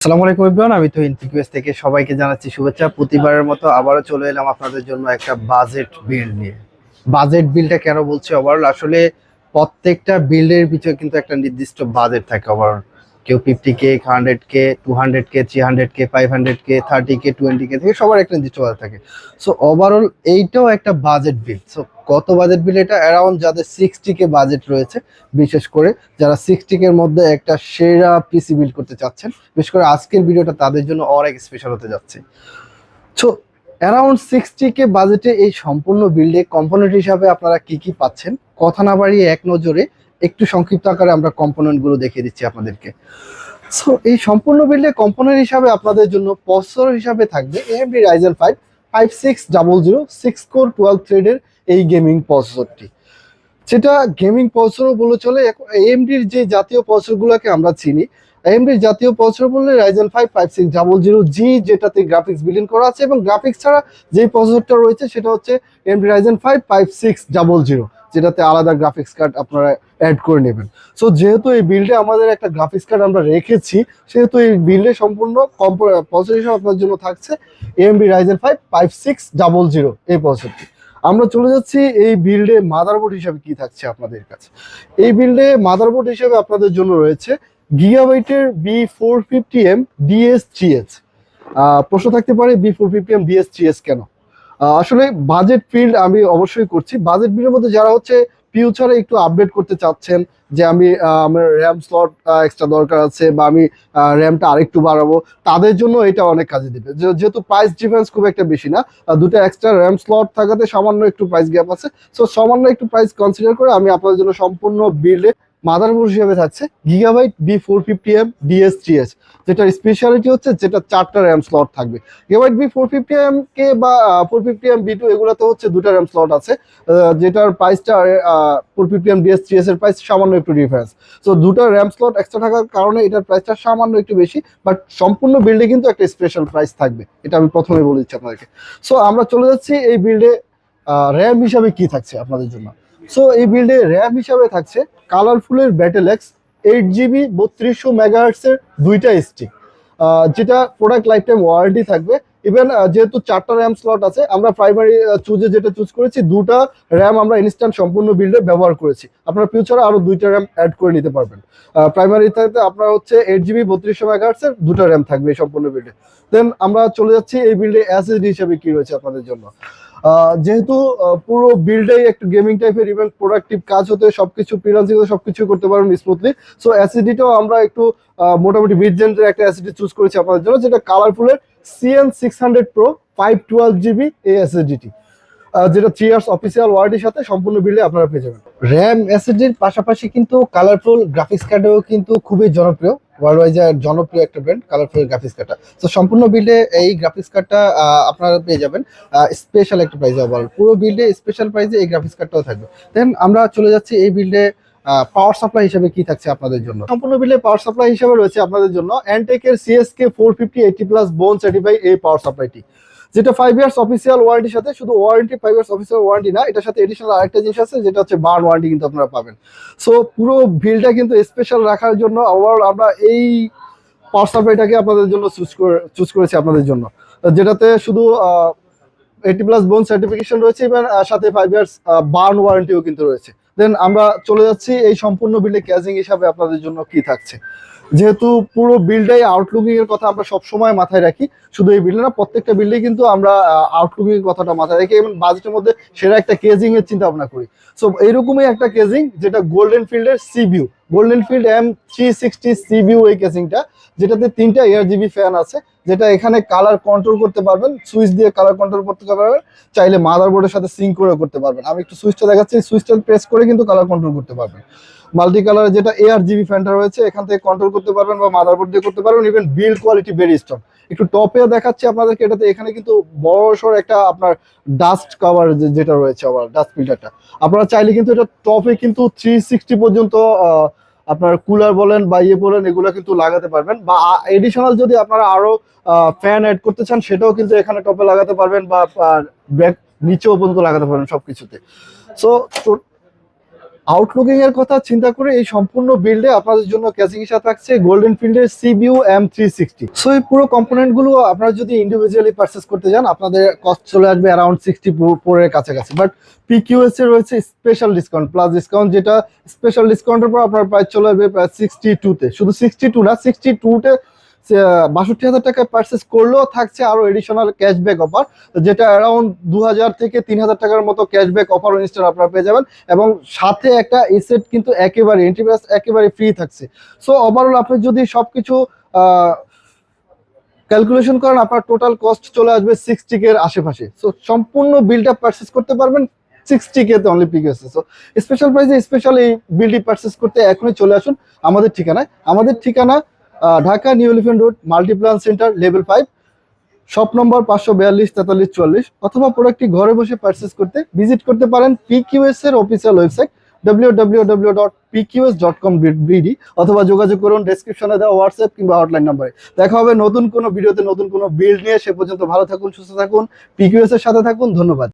আসসালামু আলাইকুম ইব্রান আমি তো ইনফিকুয়েস থেকে সবাইকে জানাচ্ছি শুভেচ্ছা। প্রতিবারের মতো আবারও চলে এলাম আপনাদের জন্য একটা বাজেট বিল নিয়ে। বাজেট বিলটা কেন বলছি ওভারঅল আসলে প্রত্যেকটা বিল্ডের পিছনে কিন্তু একটা নির্দিষ্ট বাজেট থাকে ওভারঅল কেউ fifty K hundred K two hundred K three hundred K five hundred K thirty K twenty K থেকে সবার একটা নির্দিষ্ট বাজেট থাকে। সো ওভারঅল এইটাও একটা বাজেট বিল সো কত বাজেট বিল এটা অ্যারাউন্ড যাদের সিক্সটি কে বাজেট রয়েছে, বিশেষ করে যারা সিক্সটি এর মধ্যে একটা সেরা পিসি বিল্ড করতে চাচ্ছেন, বিশেষ করে আজকের ভিডিওটা তাদের জন্য অনেক স্পেশাল হতে যাচ্ছে। সো অ্যারাউন্ড সিক্সটি কে বাজেটে এই সম্পূর্ণ বিল্ডে কম্পোনেন্ট হিসাবে আপনারা কি কি পাচ্ছেন? কথা না বাড়িয়ে এক নজরে একটু সংক্ষিপ্ত আকারে আমরা কম্পোনেন্টগুলো দেখিয়ে দিচ্ছি আপনাদেরকে। সো এই সম্পূর্ণ বিল্ডে কম্পোনেন্ট হিসাবে আপনাদের জন্য পসর হিসাবে থাকবে AMD Ryzen five five six double zero six core twelve থ্রেডের এই গেমিং পসরটি যেটা গেমিং পসরও বলে চলে। এএমডির যে জাতীয় পসরগুলোকে আমরা চিনি এএমডির জাতীয় প্রসেসর বললে Ryzen five five six double zero G যেটাতে গ্রাফিক্স বিলিন করা আছে এবং গ্রাফিক্স ছাড়া যেই প্রসেসরটা রয়েছে সেটা হচ্ছে AMD Ryzen five five six double zero যেটাতে আলাদা গ্রাফিক্স কার্ড আপনারা অ্যাড করে নেবেন। সো যেহেতু এই বিল্ডে আমাদের একটা গ্রাফিক্স কার্ড আমরা রেখেছি, সেহেতু এই বিল্ডে সম্পূর্ণ প্রসেসর হিসেবে আপনার জন্য থাকছে AMD Ryzen five five six double zero এই প্রসেসরটি আমরা চলে যাচ্ছি এই বিল্ডে মাদারবোর্ড হিসাবে কি থাকছে আপনাদের কাছে। এই বিল্ডে মাদারবোর্ড হিসাবে আপনাদের জন্য রয়েছে গিগাবাইটের B four fifty M DS GS প্রশ্ন থাকতে পারে B four fifty M DS GS কেন? আসলে বাজেট ফিল্ড আমি অবশ্যই করছি। বাজেট ফিল্ডের মধ্যে যারা হচ্ছে ফিউচারে একটু আপডেট করতে চাচ্ছেন যে আমি আমার র্যাম স্লট এক্সট্রা দরকার আছে বা আমি র্যামটা আরেকটু বাড়াবো, তাদের জন্য এটা অনেক কাজে দিবে। যেহেতু প্রাইস ডিফারেন্স খুব একটা বেশি না দুটো এক্সট্রা র্যাম স্লট থাকাতে সামান্য একটু প্রাইস গ্যাপ আছে। সো সামান্য একটু প্রাইস কনসিডার করে আমি আপনাদের জন্য সম্পূর্ণ বিল্ডে মাদারবোর্ড হিসেবে থাকছে Gigabyte B four fifty M DS GS যেটার স্পেশালিটি হচ্ছে যেটা চারটা র্যাম স্লট থাকবে। Gigabyte B four fifty M K বা four fifty M B two এগুলোতে হচ্ছে দুটা র্যাম স্লট আছে যেটার প্রাইসটা four fifty M DS GS এর প্রাইস সামান্য একটু ডিফারেন্স সো দুটো র্যাম স্লট এক্সট্রা থাকার কারণে এটার প্রাইসটা সামান্য একটু বেশি বাট সম্পূর্ণ বিল্ডে কিন্তু একটা স্পেশাল প্রাইস থাকবে, এটা আমি প্রথমে বলে দিচ্ছি আপনাদেরকে। সো আমরা চলে যাচ্ছি এই বিল্ডে র্যাম হিসাবে কি থাকছে আপনাদের জন্য? সো এই বিল্ডে র্যাম হিসাবে থাকছে কালারফুলের ব্যাটেল এক্স এইট জিবি বত্রিশশো মেগাহার্টসের দুইটা স্টিক যেটা প্রোডাক্ট লাইফ টাইম ওয়ারেন্টি থাকবে ইভেন যেহেতু চারটা র্যাম স্লট আছে, আমরা প্রাইমারি চুজে যেটা চুজ করেছি, দুটা র্যাম আমরা ইনস্ট্যান্ট সম্পূর্ণ বিল্ডে ব্যবহার করেছি। আপনার ফিউচারে আরও দুইটা র্যাম অ্যাড করে নিতে পারবেন। প্রাইমারিতে আপনার হচ্ছে এইট জিবি বত্রিশশো মেগাহার্টসের দুটো র্যাম থাকবে সম্পূর্ণ বিল্ডে দেন আমরা চলে যাচ্ছি এই বিল্ডে এসএসডি হিসাবে কি রয়েছে আপনাদের জন্য? যেহেতু পুরো বিল্ডেই একটু গেমিং টাইপের ইভেন প্রোডাক্টিভ কাজ হতে সবকিছু ফ্রিলান্সিং হতে সবকিছু করতে পারবেন স্মুথলি সো অ্যাসিডিটাও আমরা একটু মোটামুটি মিড জেন্টের একটা অ্যাসিডি চুজ করেছি আপনাদের জন্য, যেটা কালারফুলের CN six hundred pro five twelve GB এই অ্যাসিডিটি যেটা থ্রি ইয়ার্স অফিসিয়াল ওয়ারেন্টির সাথে সম্পূর্ণ বিল্ডে আপনারা পেয়ে যাবেন। র্যাম এসএসডির পাশাপাশি কিন্তু কালারফুল গ্রাফিক্স কার্ডও কিন্তু খুবই জনপ্রিয়। ওয়ার্ল্ড ওয়াইজ জনপ্রিয় একটা ব্র্যান্ড কালারফুল গ্রাফিক্স কার্ডটা তো সম্পূর্ণ বিল্ডে এই গ্রাফিক্স কার্ডটা আপনারা পেয়ে যাবেন। স্পেশাল একটা প্রাইসে ওভারঅল পুরো বিল্ডে স্পেশাল প্রাইসে এই গ্রাফিক্স কার্ডটাও থাকবে। দেন আমরা চলে যাচ্ছি এই বিল্ডে পাওয়ার সাপ্লাই হিসেবে কি থাকছে আপনাদের জন্য? সম্পূর্ণ বিলে পাওয়ার সাপ্লাই হিসেবে রয়েছে আপনাদের জন্য অ্যান্টেকের CSK four fifty eighty plus bronze certify এই পাওয়ার সাপ্লাইটি যেটা ফাইভ ইয়ার্স অফিসিয়াল ওয়ারেন্টির সাথে, শুধু warranty five years official warranty না, এটার সাথে এডিশনাল আরেকটা জিনিস আছে, যেটা হচ্ছে বার্ন ওয়ারেন্টি কিন্তু আপনারা পাবেন। সো পুরো বিলটা কিন্তু স্পেশাল রাখার জন্য ওভারঅল আমরা এই পাওয়ার সাপ্লাইটাকে আপনাদের জন্য চুজ করে চুজ করেছি আপনাদের জন্য। যেটাতে শুধু এইটি প্লাস বোন সার্টিফিকেশন রয়েছে এবং সাথে ফাইভ ইয়ার্স বার্ন ওয়ারেন্টিও কিন্তু রয়েছে। দেন আমরা চলে যাচ্ছি এই সম্পূর্ণ বিল্ডে ক্যাজিং হিসাবে আপনাদের জন্য কি থাকছে। যেহেতু পুরো বিলটাই আউটলুকিং এর কথা আমরা সবসময় মাথায় রাখি, শুধু এই বিল্ডে না, প্রত্যেকটা বিল্ডে কিন্তু আমরা আউটলুকিং এর কথাটা মাথায় রাখি এবং বাজেটের মধ্যে সেরা একটা কেজিং এর চিন্তা ভাবনা করি। সো এইরকমই একটা কেজিং যেটা গোল্ডেন ফিল্ডের CBU Golden Field M three sixty CBU এই কেজিংটা যেটাতে তিনটা এয়ার জিবি ফ্যান আছে, যেটা এখানে কালার কন্ট্রোল করতে পারবেন সুইচ দিয়ে কালার কন্ট্রোল করতে পারবেন, চাইলে মাদারবোর্ডের সাথে সিঙ্ক করে করতে পারবেন। আমি একটু সুইচটা দেখাচ্ছি সুইচটা প্রেস করে কিন্তু কালার কন্ট্রোল করতে পারবেন। মাল্টি কালারের যেটা এআর জিবি ফ্যানটা রয়েছে, এখান থেকে কন্ট্রোল করতে পারবেন বা মাদারবোর্ড দিয়ে করতে পারবেন even build quality very strong একটু টপে দেখাচ্ছি আপনাদেরকে, এটাতে এখানে কিন্তু বড় সড় একটা আপনার ডাস্ট কভার যেটা রয়েছে, আবার ডাস্ট ফিল্টারটা আপনারা চাইলে কিন্তু এটা টপে কিন্তু থ্রি সিক্সটি পর্যন্ত আপনার কুলার বলেন বা ইয়ে বলেন, এগুলো কিন্তু লাগাতে পারবেন। বা এডিশনাল যদি আপনারা আরও ফ্যান অ্যাড করতে চান, সেটাও কিন্তু এখানে টপে লাগাতে পারবেন বা ব্যাক নিচেও পর্যন্ত লাগাতে পারবেন সবকিছুতে। সো আউটলুকিং এর কথা চিন্তা করে এই সম্পূর্ণ বিল্ডে আপনাদের জন্য ক্যাসিকিসা থাকছে গোল্ডেন ফিল্ডের সিবিউ এম থ্রি সিক্সটি সো এই পুরো কম্পোনেন্টগুলো আপনারা যদি ইন্ডিভিজুয়ালি পারচেস করতে যান আপনাদের কস্ট চলে আসবে অ্যারাউন্ড সিক্সটি ফোরের কাছাকাছি। বাট পিকিউএস এ রয়েছে স্পেশাল ডিসকাউন্ট প্লাস ডিসকাউন্ট যেটা স্পেশাল ডিসকাউন্টের পর আপনার প্রাইস চলে আসবে প্রায় সিক্সটি টুতে শুধু সিক্সটি টু না সিক্সটি টুতে বাষট্টি হাজার টাকায় পারচেস করলেও থাকছে আরও এডিশনাল ক্যাশব্যাক অফার যেটা অ্যারাউন্ড দু হাজার থেকে তিন হাজার টাকার মতো ক্যাশব্যাক অফার ইনস্টল আপনারা পেয়ে যাবেন। এবং সাথে একটা এসেট কিন্তু একেবারে এন্ট্রিপ্রাইস একেবারে ফ্রি থাকছে। সো ওভারঅল আপনি যদি সবকিছু ক্যালকুলেশন করেন, আপনার টোটাল কস্ট চলে আসবে সিক্সটি কে এর আশেপাশে। সো সম্পূর্ণ বিলটা পারচেস করতে পারবেন সিক্সটি কে তে অনলি পিকেছে সো স্পেশাল প্রাইসে স্পেশাল এই বিলটি পারচেস করতে এখনই চলে আসুন আমাদের ঠিকানায়। আমাদের ঠিকানা Dhaka New Elephant Road, Multiplan Centre, level five. Shop number পাঁচশো বিয়াল্লিশ, তেতাল্লিশ, চুয়াল্লিশ। অথবা প্রোডাক্টটি ঘরে বসে পারচেস করতে ভিজিট করতে পারেন পিকিউএস এর অফিসিয়াল ওয়েবসাইট www.pqs.com বিডি অথবা যোগাযোগ করুন ডেসক্রিপশনে দেওয়া হোয়াটসঅ্যাপ কিংবা হটলাইন নম্বরে দেখা হবে নতুন কোনো ভিডিওতে নতুন কোনো বিল্ড নিয়ে। সে পর্যন্ত ভালো থাকুন, সুস্থ থাকুন। পিকিউএস এর সাথে থাকুন। ধন্যবাদ।